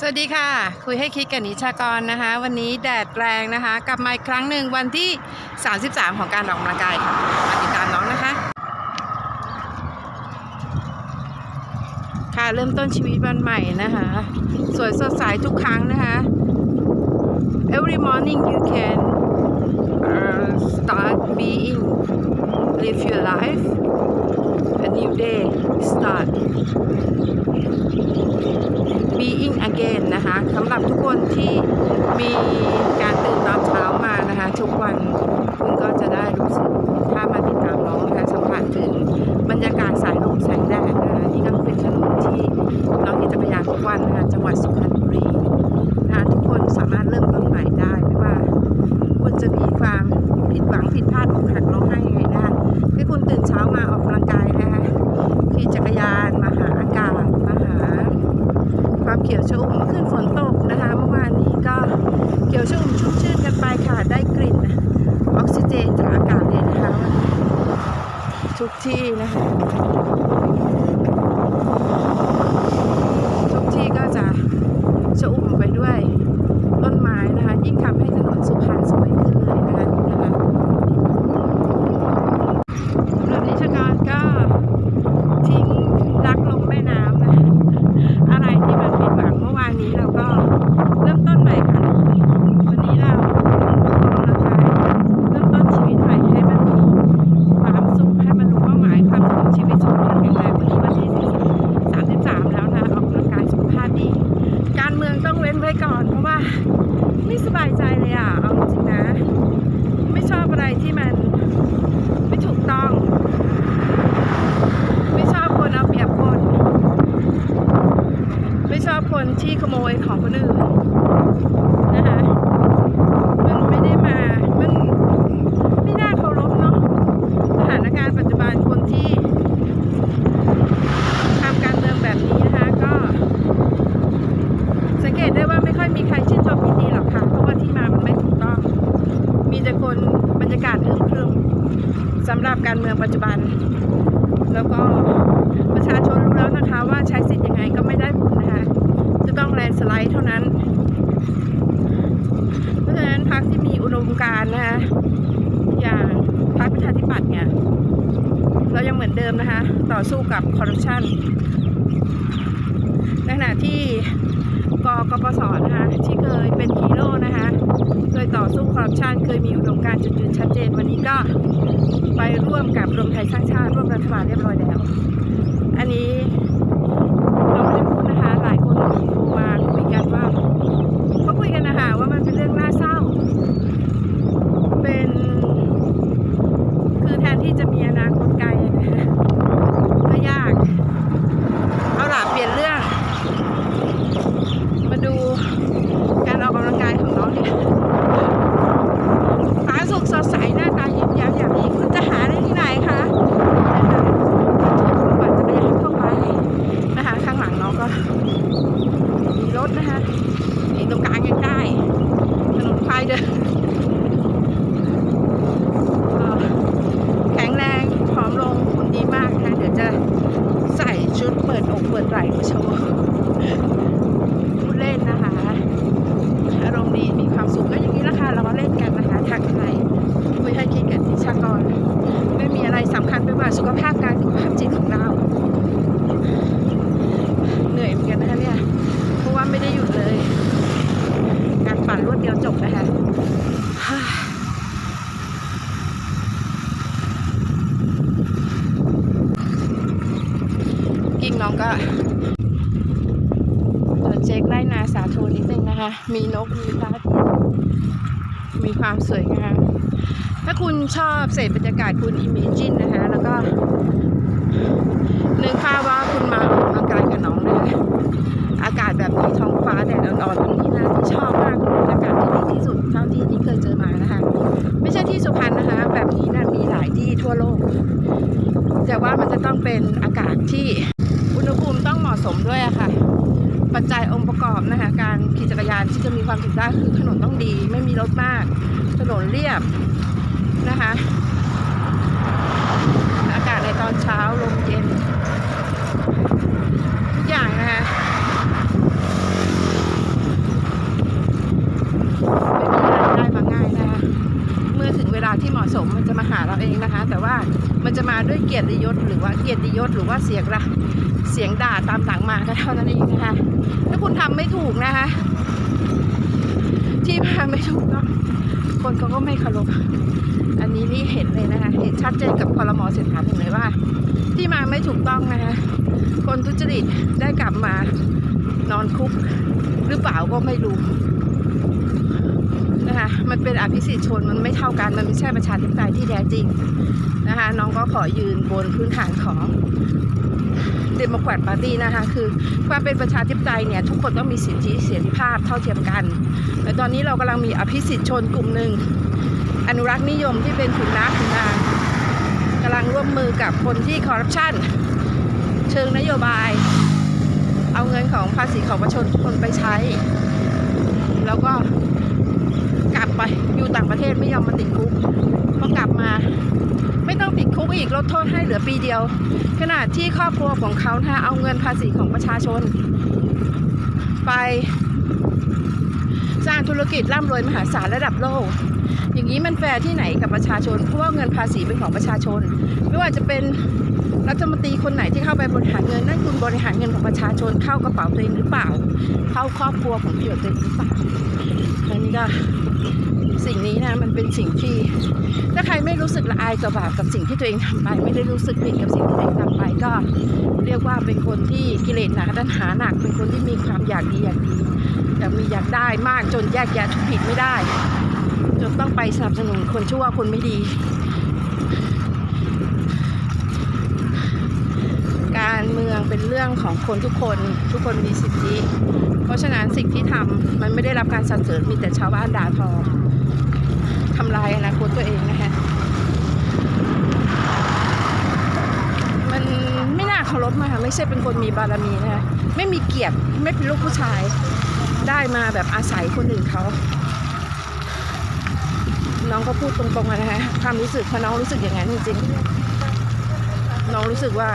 สวัสดีค่ะ คุยให้คิดกับนิชากรนะคะ วันนี้แดดแรงนะคะ กลับมาอีกครั้งหนึ่งวันที่ 33 ของการออกกำลังกายค่ะมาติดตามน้องนะคะ ค่ะเริ่มต้นชีวิตวันใหม่นะคะ สวยสดใสทุกครั้งนะคะ Every morning you can start being live your life a new day start Being Again นะคะสำหรับทุกคนที่มีการตื่นตอนเช้ามานะคะทุกวัน นสไลด์เท่านั้น เพราะฉะนั้นพรรคที่มีอุดมการณ์นะคะอย่างพรรคประชาธิปัตย์เนี่ยเรายังเหมือนเดิมนะคะ ต่อสู้กับคอร์รัปชันในขณะที่กกปสนะคะที่เคยเป็นฮีโร่นะคะเคยต่อสู้คอร์รัปชันเคยมีอุดมการณ์จุดยืนชัดเจนวันนี้ก็ไปร่วมกับรวมไทยสร้างชาติร่วมรัฐบาลเรียบร้อยแล้ว อันนี้ ที่จะมี ก็ตรวจเช็คไร่นาสาธุนิดนึงนะคะ มีนก มีพราทิตย์มีความสวยงามถ้าคุณชอบเสพบรรยากาศคุณอิมเมจินนะคะ แล้วก็นึกภาพว่าคุณมา ภูมิต้องเหมาะสมด้วยค่ะ ปัจจัยองค์ประกอบนะคะการขี่จักรยานที่จะมีความสุขได้คือถนนต้องดี ไม่มีรถมาก ถนนเรียบนะคะ อากาศในตอนเช้าลมเย็น ทุกอย่างนะคะเวลาที่เหมาะสมมันจะมาหาเราเองนะคะ แต่ว่ามันจะมาด้วยเกียรติยศหรือว่าเกียรติยศหรือว่าเสียงละ เสียงด่าตามหลังมาก็เท่านั้นเองนะคะ ถ้าคุณทำไม่ถูกนะคะ ที่มาไม่ถูกต้องคนเขาก็ไม่เคารพอันนี้นี่เห็นเลยนะคะ เห็นชัดเจนกับพลมอเศรษฐาถึงเลยว่า ที่มาไม่ถูกต้องนะคะ คนทุจริตได้กลับมานอนคุก หรือเปล่าก็ไม่รู้นะคะมันเป็นอภิสิทธิชนมันไม่เท่ากันมันไม่ใช่ประชาธิปไตยที่แท้จริงนะคะน้องก็ขอยืนบนพื้นฐานของ เดโมแครตปาร์ตี้นะคะ คือความเป็นประชาธิปไตยเนี่ย ทุกคนต้องมีสิทธิเสรีภาพเท่าเทียมกันแต่ตอนนี้เรากำลังมีอภิสิทธิชนกลุ่มหนึ่ง อนุรักษ์นิยมที่เป็นขุนน้ำขุนนางกำลังร่วมมือกับคนที่คอร์รัปชันเชิงนโยบาย เอาเงินของภาษีของประชาชนไปใช้ แล้วก็กลับไปอยู่ต่างประเทศไม่ยอมมาติดคุกพอกลับมา ต้องติดคุกอีกลดโทษให้เหลือปีเดียว ขณะที่ครอบครัวของเขานะเอาเงินภาษีของประชาชน ไป สร้างธุรกิจร่ำรวยมหาศาลระดับโลก อย่างนี้มันแฟร์ที่ไหนกับประชาชนเพราะว่าเงินภาษีเป็นของประชาชน ไม่ว่าจะเป็นรัฐมนตรีคนไหนที่เข้าไปบริหารเงินนั่นคุณบริหารเงินของประชาชนเข้ากระเป๋าตัวเองหรือเปล่า เข้าครอบครัวของประโยชน์ตัวเองหรือเปล่าอันนี้ก็สิ่งนี้นะมันเป็นสิ่งที่ ถ้าใครไม่รู้สึกละอายกับบาปกับสิ่งที่ตัวเองทำไป ไม่ได้รู้สึกผิดกับสิ่งที่ตัวเองทำไป ก็เรียกว่าเป็นคนที่กิเลสหนาตัณหาหนัก เป็นคนที่มีความอยากดีอยากดีอยากมีอยากได้มากจนแยกแยะทุกผิดไม่ได้ จนต้องไปสนับสนุนคนชั่วคนไม่ดี การเมืองเป็นเรื่องของคนทุกคนทุกคนมีสิทธิ เพราะฉะนั้นสิ่งที่ทำมันไม่ได้รับการสรรเสริญมีแต่ชาวบ้านด่าทอ ทำลายอนาคตตัวเองนะคะมันไม่น่าเคารพมาค่ะไม่ใช่เป็นคนมีบารมีนะคะไม่มีเกียรติไม่เป็นลูกผู้ชาย ได้มาแบบอาศัยคนอื่นเขาน้องก็พูดตรงๆนะคะความรู้สึกพราะน้องรู้สึกอย่างนั้นจริงๆน้องรู้สึกว่า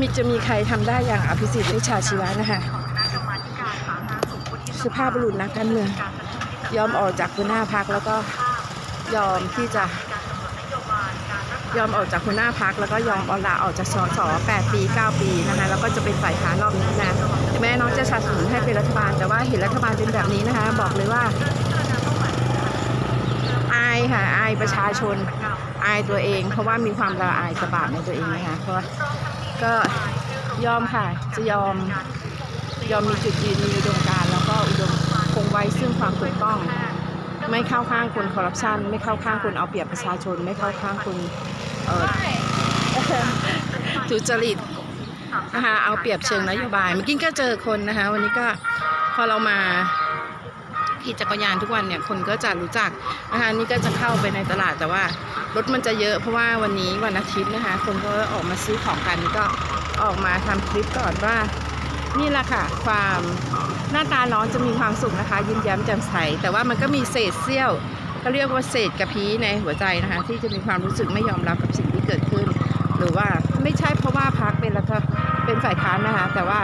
มีจะมีใครทำได้อย่างอภิสิทธิ์วิชาชีวะนะคะสุภาพบุรุษนักการเมืองยอมออกจากหัวหน้าพักแล้วก็ ยอมที่จะยอมออกจากหัวหน้าพักแล้วก็ยอมออกลาออกจากสส8ปี 9 ปีนะคะแล้วก็จะเป็นฝ่ายค้านรอบนี้นะแม้น้องจะสนับสนุนให้เป็นรัฐบาล แต่ว่าเห็นรัฐบาลเป็นแบบนี้นะคะ บอกเลยว่า อายค่ะอายประชาชนอายตัวเอง เพราะว่ามีความละอายกระบาดในตัวเองนะคะเพราะก็ยอมค่ะจะยอมยอมมีจุดยืนมีอุดมการแล้วก็อุดมคงไว้ซึ่งความถูกต้อง ไม่เข้าข้างคนคอร์รัปชันไม่เข้าข้างคนเอาเปรียบประชาชน ไม่เข้าข้างคนเออทุจริตนะคะเอาเปรียบเชิงนโยบาย เมื่อกี้ก็เจอคนนะคะ วันนี้ก็พอเรามาขี่จักรยานทุกวันเนี่ยคนก็จะรู้จักนะคะนี่ก็จะเข้าไปในตลาดแต่ว่ารถมันจะเยอะเพราะว่าวันนี้วันอาทิตย์นะคะ คนก็ออกมาซื้อของกันก็ออกมาทำคลิปก่อนว่า นี่แหละค่ะความ หน้าตาน้องจะมีความสุขนะคะ ยิ้มแย้มแจ่มใส แต่ว่ามันก็มีเศษเสี้ยวก็เรียกว่าเศษกระพี้ในหัวใจนะคะ ที่จะมีความรู้สึกไม่ยอมรับกับสิ่งที่เกิดขึ้น หรือว่าไม่ใช่เพราะว่าพักเป็นรัฐเป็นฝ่ายค้านนะคะ แต่ว่า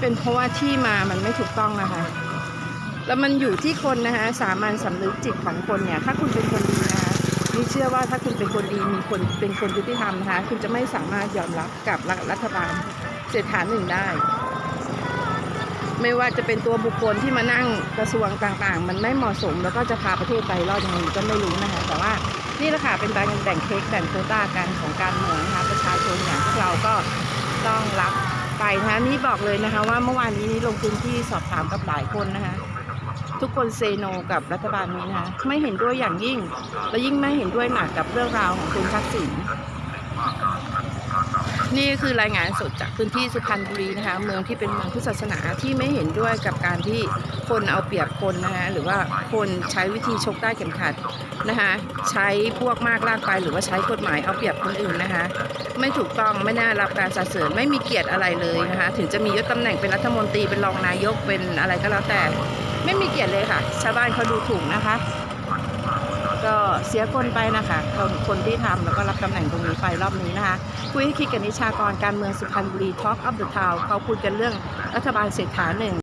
เป็นเพราะว่าที่มามันไม่ถูกต้องนะคะแล้วมันอยู่ที่คนนะคะสามัญสำนึกจิตของคนเนี่ย ถ้าคุณเป็นคนดีนะคะนี่เชื่อว่าถ้าคุณเป็นคนดีมีคนเป็นคนยุติธรรมนะคะคุณจะไม่สามารถยอมรับกับรัฐบาลเศรษฐาหนึ่งได้ ไม่ว่าจะเป็นตัวบุคคลที่มานั่งกระทรวงต่างๆ มันไม่เหมาะสม แล้วก็จะพาประเทศไปรอดยังไงก็ไม่รู้นะคะ แต่ว่านี่แหละค่ะเป็นการแบ่งเค้กแบ่งโคต้ากันของการเมืองนะคะประชาชนอย่างพวกเราก็ต้องรับไปนะคะนี่บอกเลยนะคะว่าเมื่อวานนี้นี่ลงพื้นที่สอบถามกับหลายคนนะคะทุกคนเซโนกับรัฐบาลนี้นะคะไม่เห็นด้วยอย่างยิ่ง และยิ่งไม่เห็นด้วยหนักกับเรื่องราวของคุณทักษิณ นี่คือรายงานสดจากพื้นที่สุพรรณบุรีนะคะ เมืองที่เป็นเมืองพุทธศาสนาที่ไม่เห็นด้วยกับการที่คนเอาเปรียบคนนะคะหรือว่าคนใช้วิธีชกใต้เข็มขัดนะคะใช้พวกมากลากไปหรือว่าใช้กฎหมายเอาเปรียบคนอื่นนะคะ ไม่ถูกต้องไม่น่ารับการสรรเสริญไม่มีเกียรติอะไรเลยนะคะ ถึงจะมียศตำแหน่งเป็นรัฐมนตรีเป็นรองนายกเป็นอะไรก็แล้วแต่ ไม่มีเกียรติเลยค่ะ ชาวบ้านเขาดูถูกนะคะ ก็เสียคนไปนะคะคนคนที่ทำแล้วก็รับตำแหน่งตรงนี้ไปรอบนี้นะคะ คุยให้คิดกับนิชากรการเมืองสุพรรณบุรีท็อกอัพเดอะทาวเขาพูดกันเรื่องรัฐบาลเศรษฐาหนึ่ง